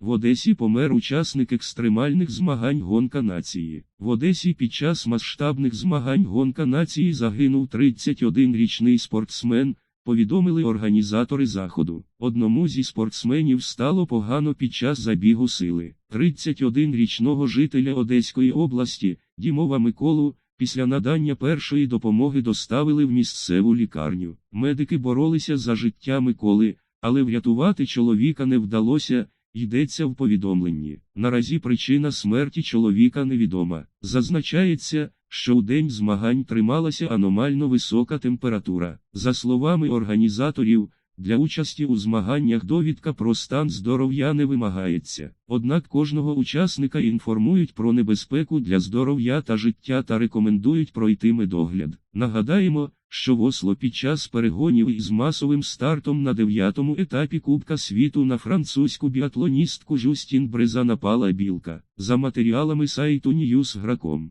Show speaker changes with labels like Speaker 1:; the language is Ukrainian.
Speaker 1: В Одесі помер учасник екстремальних змагань гонка нації. В Одесі під час масштабних змагань гонка нації загинув 31-річний спортсмен, повідомили організатори заходу. Одному зі спортсменів стало погано під час забігу сили. 31-річного жителя Одеської області, Дімова Миколу, після надання першої допомоги доставили в місцеву лікарню. Медики боролися за життя Миколи, але врятувати чоловіка не вдалося. Йдеться в повідомленні. Наразі причина смерті чоловіка невідома. Зазначається, що у день змагань трималася аномально висока температура. За словами організаторів, для участі у змаганнях довідка про стан здоров'я не вимагається. Однак кожного учасника інформують про небезпеку для здоров'я та життя та рекомендують пройти медогляд. Нагадаємо, що в Осло під час перегонів із масовим стартом на дев'ятому етапі Кубка світу на французьку біатлоністку Жустін Бреза напала білка. За матеріалами сайту Newsgrakом.